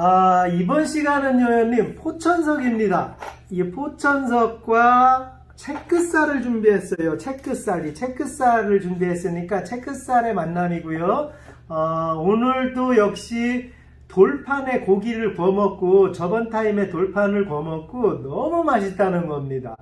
아, 이번 시간은 요연님 포천석입니다. 이 포천석과 체크살을 준비했어요. 체크살이 체크살을 준비했으니까 체크살의 만남이고요. 어, 오늘도 역시 돌판에 고기를 구워 먹고 저번 타임에 돌판을 구워 먹고 너무 맛있다는 겁니다.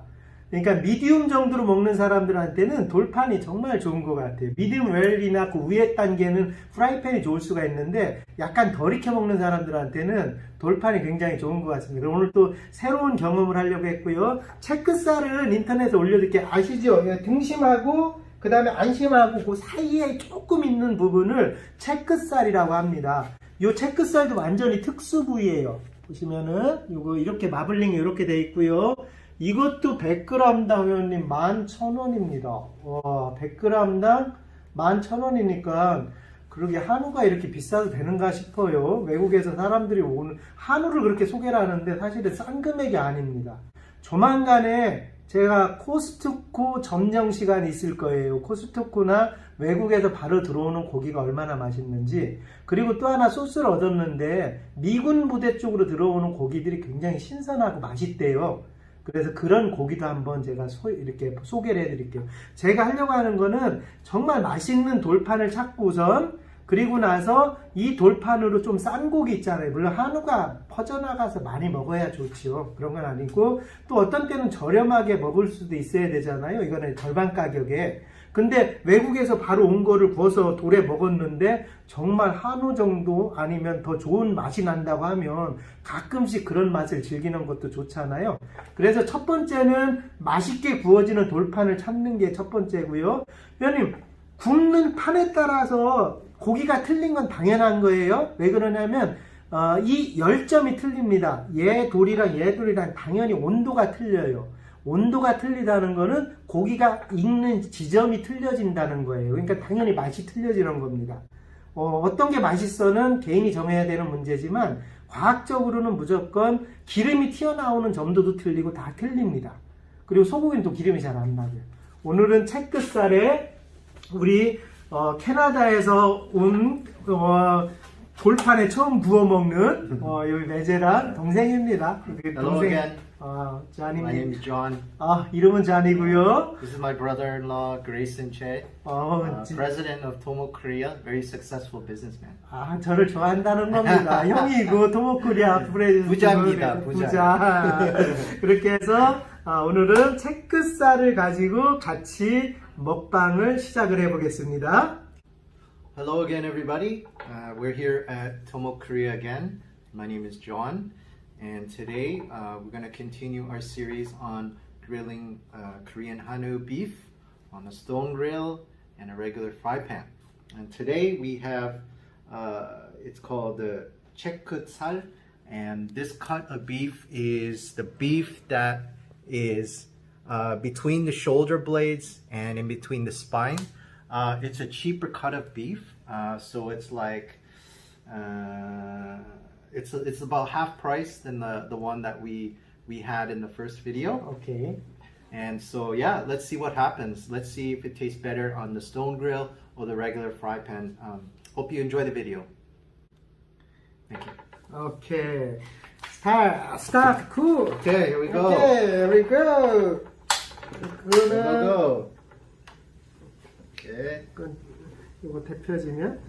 그러니까 미디움 정도로 먹는 사람들한테는 돌판이 정말 좋은 것 같아요. 미디움 웰이나 그 위에 단계는 프라이팬이 좋을 수가 있는데 약간 덜 익혀 먹는 사람들한테는 돌판이 굉장히 좋은 것 같습니다. 오늘 또 새로운 경험을 하려고 했고요. 체크살은 인터넷에 올려드릴게요. 아시죠? 예, 등심하고 그 다음에 안심하고 그 사이에 조금 있는 부분을 체크살이라고 합니다. 이 체크살도 완전히 특수 부위예요. 보시면은 이거 이렇게 마블링이 이렇게 돼 있고요. 이것도 100g당 회원님 11,000원입니다. 와, 100g당 11,000원이니까 그러게 한우가 이렇게 비싸도 되는가 싶어요. 외국에서 사람들이 오는 한우를 그렇게 소개를 하는데 사실은 싼 금액이 아닙니다. 조만간에 제가 코스트코 점령 시간이 있을 거예요. 코스트코나 외국에서 바로 들어오는 고기가 얼마나 맛있는지. 그리고 또 하나 소스를 얻었는데 미군 부대 쪽으로 들어오는 고기들이 굉장히 신선하고 맛있대요. 그래서 그런 고기도 한번 제가 소, 이렇게 소개를 해드릴게요. 제가 하려고 하는 거는 정말 맛있는 돌판을 찾고선 그리고 나서 이 돌판으로 좀 싼 고기 있잖아요. 물론 한우가 퍼져나가서 많이 먹어야 좋지요. 그런 건 아니고 또 어떤 때는 저렴하게 먹을 수도 있어야 되잖아요. 이거는 절반 가격에. 근데 외국에서 바로 온 거를 구워서 돌에 먹었는데 정말 한우 정도 아니면 더 좋은 맛이 난다고 하면 가끔씩 그런 맛을 즐기는 것도 좋잖아요. 그래서 첫 번째는 맛있게 구워지는 돌판을 찾는 게 첫 번째고요. 위원님, 굽는 판에 따라서 고기가 틀린 건 당연한 거예요. 왜 그러냐면 어, 이 열점이 틀립니다. 얘 돌이랑 얘 돌이랑 당연히 온도가 틀려요. 온도가 틀리다는 거는 고기가 익는 지점이 틀려진다는 거예요. 그러니까 당연히 맛이 틀려지는 겁니다. 어, 떤게 맛있어는 개인이 정해야 되는 문제지만 과학적으로는 무조건 기름이 튀어나오는 점도도 틀리고 다 틀립니다. 그리고 소고기는 또 기름이 잘 안 나고요. 오늘은 체크살에 우리 어, 캐나다에서 온 어, 돌판에 처음 구워 먹는 어, 여기 메제란 동생입니다. Hello again. 어, My name is John. 아 이름은 잔이고요. This is my brother-in-law, Grayson Che, 어, uh, 지- president of Tomo Korea, very successful businessman. 아 저를 좋아한다는 겁니다. 형이고 도모코리아 프레 부자입니다, 부자. 부자. 그렇게 해서 아, 오늘은 체크살을 가지고 같이 먹방을 시작을 해보겠습니다. Hello again, everybody. Uh, we're here at Tomo Korea again. My name is John, and today uh, we're going to continue our series on grilling uh, Korean Hanu beef on a stone grill and a regular fry pan. And today we have uh, it's called the chekkeutsal, and this cut of beef is the beef that is uh, between the shoulder blades and in between the spine. Uh, it's a cheaper cut of beef, uh, so it's like uh, it's it's about half price than the the one that we we had in the first video. Okay. And so yeah, let's see what happens. Let's see if it tastes better on the stone grill or the regular fry pan. Um, hope you enjoy the video. Thank you. Okay. Start, start, cool. Okay, here we go. Okay, here we go. Go, go, go. Okay. 이거 대표지면.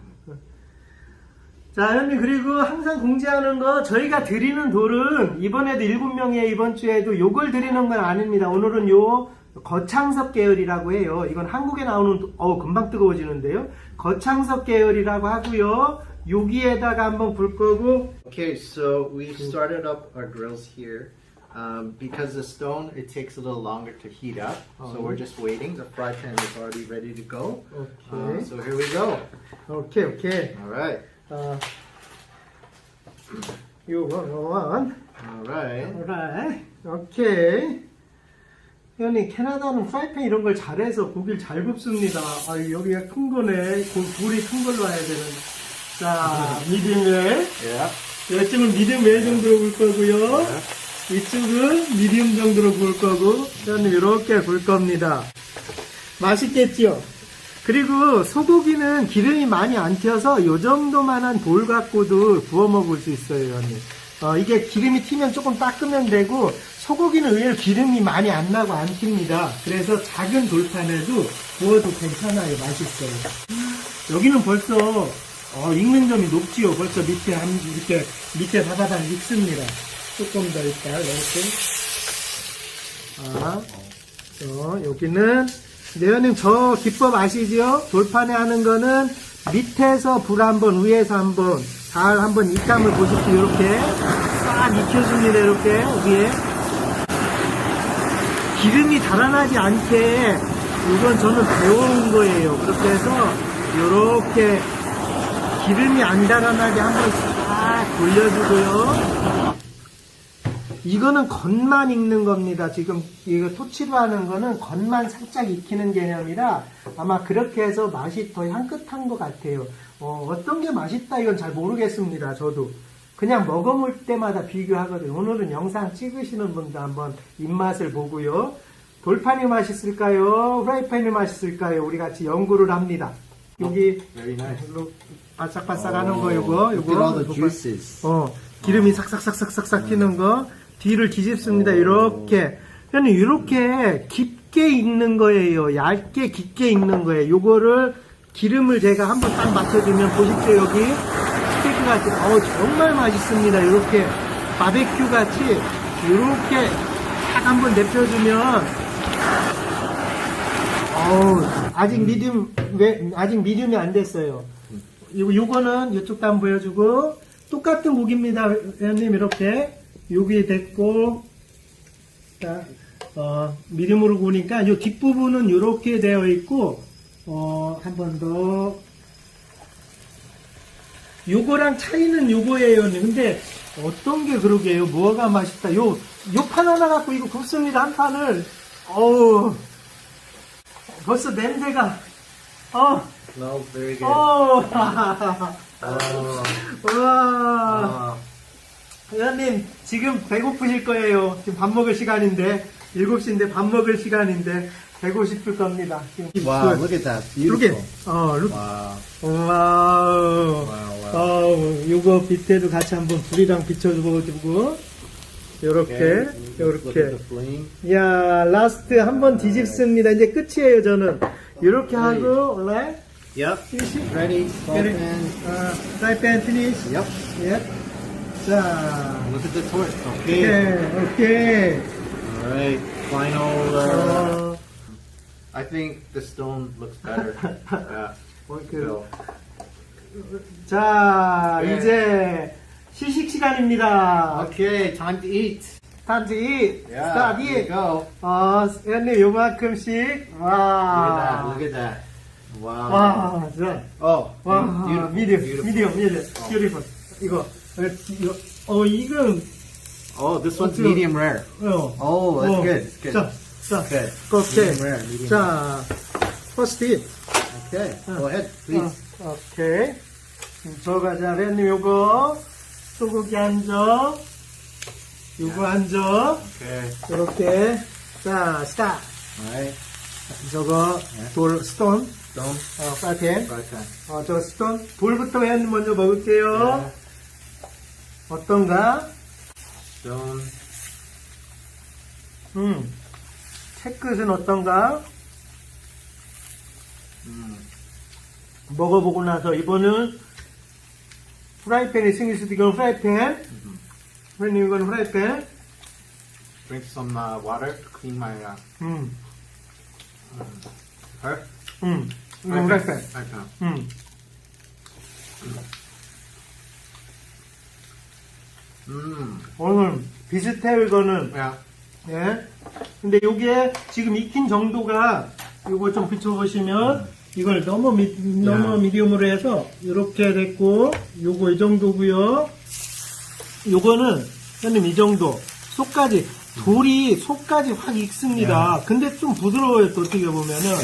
자, 형님, 그리고 항상 공지하는 거, 저희가 드리는 돌은, 이번에도 일곱 명이에요, 이번 주에도 요걸 드리는 건 아닙니다. 오늘은 요, 거창석 계열이라고 해요. 이건 한국에 나오는, 도- 어우, 금방 뜨거워지는데요. 거창석 계열이라고 하고요. 여기에다가 한번 불 거고, Okay, so we started up our grills here. Um, because the stone, it takes a little longer to heat up. So we're just waiting. The fry pan is already ready to go. Uh, 오케이. so here we go. 오케이, 오케이. All right. 어, 요거, 요건. All right. alright. 오케이. 형님, 캐나다는 프라이팬 이런 걸 잘해서 고기를 잘 굽습니다. 아, 여기가 큰 거네. 고- 불이 큰 걸로 와야 되는. 자, 미디움 웰. Yeah. 이쪽은 미디움 웰 정도로 굴 거고요. 이쪽은 미디움 정도로 굴 거고, 저는 이렇게 굴 겁니다. 맛있겠지요? 그리고 소고기는 기름이 많이 안 튀어서 요 정도만한 돌 갖고도 구워 먹을 수 있어요, 형님. 어, 이게 기름이 튀면 조금 닦으면 되고 소고기는 의외로 기름이 많이 안 나고 안 튑니다. 그래서 작은 돌판에도 구워도 괜찮아요, 맛있어요. 여기는 벌써 어, 익는 점이 높지요. 벌써 밑에 한 밑에 밑에 바다당 익습니다. 조금 더 있다 이렇게. 아, 저 여기는 내연님 저 기법 아시죠? 돌판에 하는 거는 밑에서 불 한번 위에서 한번 잘 한번 입감을 보십시오. 이렇게 싹 익혀줍니다. 이렇게 위에 기름이 달아나지 않게 이건 저는 배워온 거예요. 그렇게 해서 이렇게 기름이 안 달아나게 한번 싹 돌려주고요. 이거는 겉만 익는 겁니다. 지금 이거 토치로 하는 거는 겉만 살짝 익히는 개념이라 아마 그렇게 해서 맛이 더 향긋한 것 같아요. 어, 떤게 맛있다 이건 잘 모르겠습니다. 저도 그냥 먹어볼 때마다 비교하거든요. 오늘은 영상 찍으시는 분도 한번 입맛을 보고요. 돌판이 맛있을까요? 프라이팬이 맛있을까요? 우리 같이 연구를 합니다. 여기. 이걸로 바싹바싹하는 거 요거 juices. 어, 기름이 삭삭삭삭삭삭 튀는 거, 뒤를 뒤집습니다. 이렇게. 그냥 이렇게 깊게 익는 거예요. 얇게 깊게 익는 거예요. 요거를 기름을 제가 한번 딱 맞춰주면 보십시오. 여기 스테이크 같이, 어 정말 맛있습니다. 이렇게 바베큐 같이, 이렇게 딱 한번 데펴주면 어우, 아직 미디움, 왜, 아직 미디움이 안 됐어요. 요, 요거는 이쪽도 한번 보여주고, 똑같은 고기입니다, 회원님, 이렇게. 여기 됐고, 자, 어, 미디움으로 구우니까 요 뒷부분은 이렇게 되어 있고, 어, 한 번 더. 요거랑 차이는 요거예요. 근데 어떤 게 그러게요? 뭐가 맛있다. 요, 요 판 하나 갖고 이거 굽습니다, 한 판을. 어우. 벌써 냄새가, 어, Smells very good. 어, Oh, 와. 회장님, 지금 배고프실 거예요. 지금 밥 먹을 시간인데, 7시인데 밥 먹을 시간인데, 배고프실 겁니다. 지금 Wow, 그- look at that. 이렇게, Beautiful. 어, 룩, Wow. 와우. 와우, 와우. 어우, 요거 밑에도 같이 한번 불이랑 비춰주고, 요렇게, Okay. Look at 요렇게. the flame. 야, 라스트 한번 뒤집습니다. 이제 끝이에요, 저는. 요렇게 하고, 원래, Yep. Ready. Salt pan. 어, 프라이팬 피니시. Yep. 예. 자, Look at the torch. Okay. 오케이. All right. Final. Uh, 어, I think the stone looks better. yeah. 그, So, 자, 네. 이제 시식 시간입니다. okay, time to eat. 이, Yeah, here you 이. go. 어, 회원님 요만큼씩. Look at that. 와. Look at that. Wow. 와, 자. Oh, 와, beautiful. 미디엄, beautiful. 미디엄, 미디엄, 뷰티풀. 이거, 어, 어, 이건, Oh, this one's 어때요? medium rare. 어. Oh, that's 어. good. That's good. 자, 자, Okay. 오케이. Medium rare. Medium 자, 퍼스트 잇. Okay. 어. Go ahead, please. 어, 오케이. 저가 자, 회원님 요거, 소고기 한 점, 요거 한 점, Okay. 이렇게. 자, 스타. All right. 저거, 돌, 스톤, Stone. 어, 파이팬. Right time. 어, 저 스톤. 돌부터 회원님 먼저 먹을게요. 어떤가? Stone. 음. 채끝은 어떤가? Mm. 먹어보고 나서 이번은 프라이팬이 생길 수도 이건 프라이팬. 회원님 이건 프라이팬. Drink some uh, water to clean my uh, 음. her. 음. 이건 프라이팬. Right time. 음. Mm. 오늘 비슷해요 이거는. Yeah. 예. 근데 요게 지금 익힌 정도가 요거 좀 비춰보시면 이걸 너무 미, 너무 야. 미디움으로 해서 이렇게 됐고 요거 이 정도고요. 요거는 형님 이 정도 속까지 돌이 속까지 확 익습니다. 근데 좀 부드러워요 또 어떻게 보면은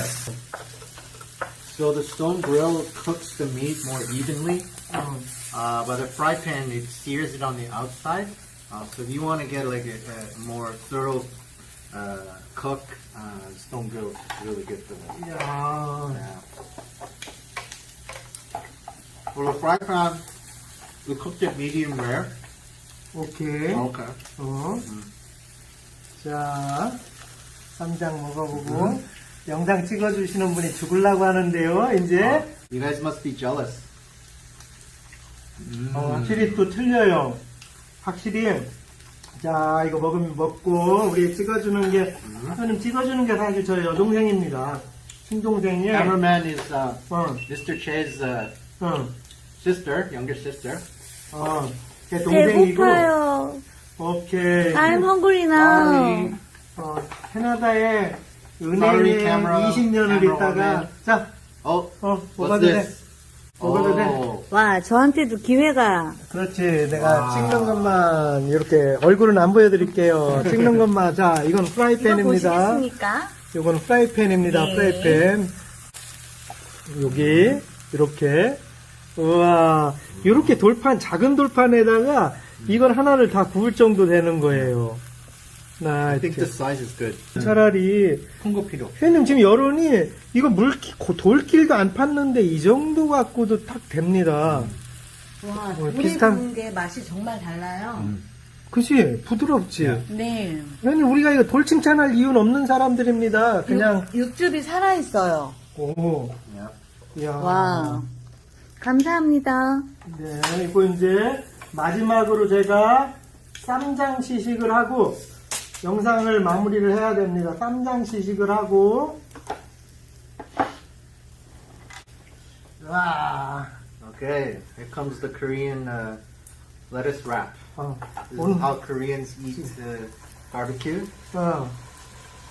So the stone grill cooks the meat more evenly, 음, uh, but the fry pan it sears it on the outside. Uh, so if you want to get like a, a more thorough uh, cook uh, stone grill is really good for them. 이야, Yeah. For the fry pan, we cooked it medium rare. 오케이. Okay. 어. 자, 쌈장 먹어보고 영상 찍어주시는 분이 죽으려고 하는데요. 이제 You guys must be jealous. Mm. 어, 확실히 또 틀려요. 확실히 자 이거 먹으면 먹고 우리 찍어주는 게 형님 찍어주는 게 사실 저희 여동생입니다. 친동생이 Cameraman is uh, 어, Mr. Che's uh, 어, sister, younger sister. 어, 제 동생이고 배고파요. 오케이. I'm hungry now. 어, 캐나다에 은행에 camera- 20년을 camera 있다가 woman. 자, Oh, 어, what's 먹어도 돼. this? 먹어도 돼. 와, 저한테도 기회가. 그렇지. 내가 와. 찍는 것만 이렇게 얼굴은 안 보여드릴게요. 찍는 것만. 자, 이건 프라이팬입니다. 보시겠습니까? 이건 프라이팬입니다. 네. 프라이팬. 여기 이렇게. 우와. 이렇게 돌판 작은 돌판에다가 이걸 하나를 다 구울 정도 되는 거예요. 나 I think this size is good. 차라리 콩고 필요. 회님 지금 여론이 이거 물길 고- 돌길도 안 팠는데 이 정도 갖고도 탁 됩니다. 와, 어, 돌에 비슷한- 구운 게 맛이 정말 달라요. 그치? 부드럽지? 네. 회님 우리가 이거 돌 칭찬할 이유는 없는 사람들입니다. 그냥 육, 육즙이 살아있어요. 오. Yeah. 이야. 와. 감사합니다. 네, 이거 이제 마지막으로 제가 쌈장 시식을 하고 영상을 마무리를 해야 됩니다. 쌈장 시식을 하고 와, Okay, here comes the Korean uh, lettuce wrap. 어, This 오늘 is how Koreans eat uh, barbecue. 어,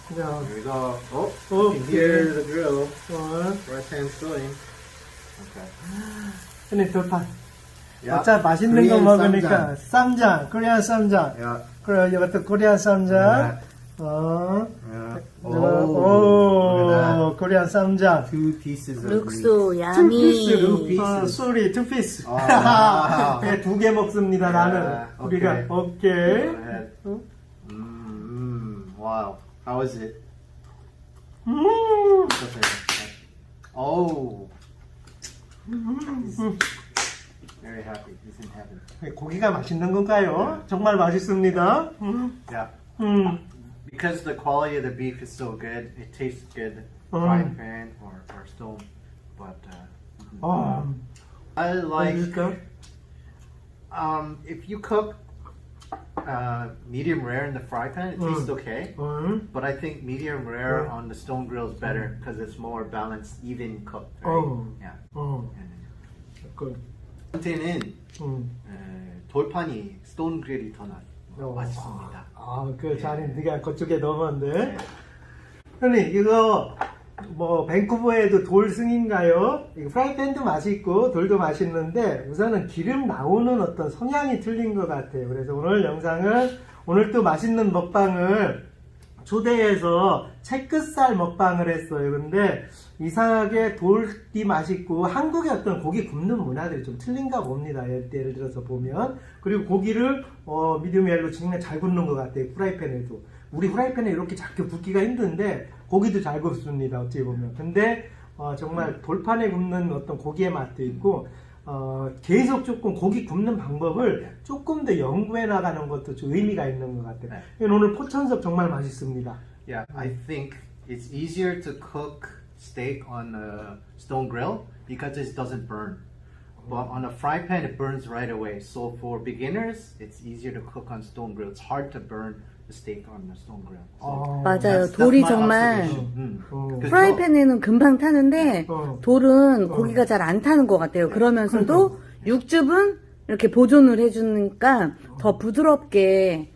자, Here we go. Oh, Okay. you can hear the grill. 어, Right hand's going. Okay. 흔히 돌판. Yeah. 어차 맛있는 거 Korean 먹으니까 쌈장, 코리안 쌈장. Yeah. 그래, 이것도 코리안 쌈장. 어, Yeah. 오, Oh, at 코리안 쌈장. Two pieces of meat. 룩소, 투 야미. 피스, 아, 쏘리, 투 피스. 아. 두 개 먹습니다, 나는. 아, 우리가, 오케이. 오케이. Go ahead. 응? Mm, wow. How is it? 음, Okay. Oh. He's very happy. He's in heaven. 고기가 맛있는 건가요? 정말 맛있습니다. 음, Yeah. 음. Because the quality of the beef is so good, it tastes good Mm. frying pan or, or stone. But uh, 아, I like 맛있을까? um, if you cook uh, medium rare in the fry pan, it tastes Mm. okay. 음. But I think medium rare Mm. on the stone grill is better because it's more balanced, even cooked. Right? Oh. Yeah. 어, And 그, 한테는 음. 에, 돌판이 스톤 그릴이 더 나, 어, 맛있습니다. 아, 그 자리 네가 그쪽에 넘었는데. 네. 형님, 이거, 뭐, 밴쿠버에도 돌승인가요? 이거 프라이팬도 맛있고, 돌도 맛있는데, 우선은 기름 나오는 어떤 성향이 틀린 것 같아요. 그래서 오늘 영상은, 오늘 또 맛있는 먹방을 초대해서 채끝살 먹방을 했어요. 근데 이상하게 돌이 맛있고 한국의 어떤 고기 굽는 문화들이 좀 틀린가 봅니다. 예를, 들어서 보면 그리고 고기를 어, 미디움 웰로 정말 잘 굽는 것 같아요. 프라이팬에도 우리 프라이팬에 이렇게 작게 굽기가 힘든데 고기도 잘 굽습니다. 어찌 보면 근데 어, 정말 돌판에 굽는 어떤 고기의 맛도 있고 어, 계속 조금 고기 굽는 방법을 조금 더 연구해 나가는 것도 좀 의미가 있는 것 같아요. 오늘 포천석 정말 맛있습니다. Yeah, I think it's easier to cook steak on a stone grill because it doesn't burn. But on a fry pan, it burns right away. So for beginners, it's easier to cook on stone grill. It's hard to burn the steak on the stone grill. So 어, 맞아요. 돌이 정말. 음. 어. 프라이팬에는 금방 타는데 어. 돌은 고기가 잘 안 타는 것 같아요. 그러면서도 육즙은 이렇게 보존을 해주니까 더 부드럽게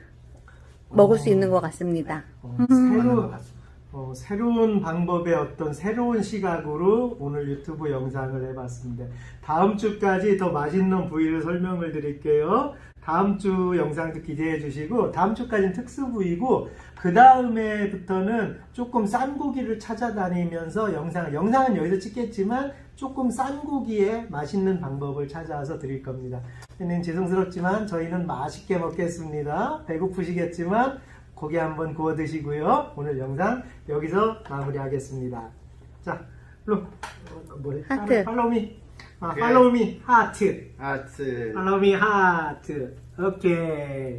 먹을 수 있는 것 같습니다. 어, 새로, 같습니다. 어, 새로운 방법의 어떤 새로운 시각으로 오늘 유튜브 영상을 해봤습니다. 다음 주까지 더 맛있는 부위를 설명을 드릴게요. 다음 주 영상도 기대해 주시고 다음 주까지는 특수부이고 그 다음에부터는 조금 싼 고기를 찾아다니면서 영상 영상은 여기서 찍겠지만 조금 싼 고기에 맛있는 방법을 찾아와서 드릴 겁니다. 선생님 죄송스럽지만 저희는 맛있게 먹겠습니다. 배고프시겠지만 고기 한번 구워 드시고요. 오늘 영상 여기서 마무리하겠습니다. 자, 로 어, 뭐래? 하트. 팔로미. Uh. Follow me, heart. Heart. Follow me, heart. Okay.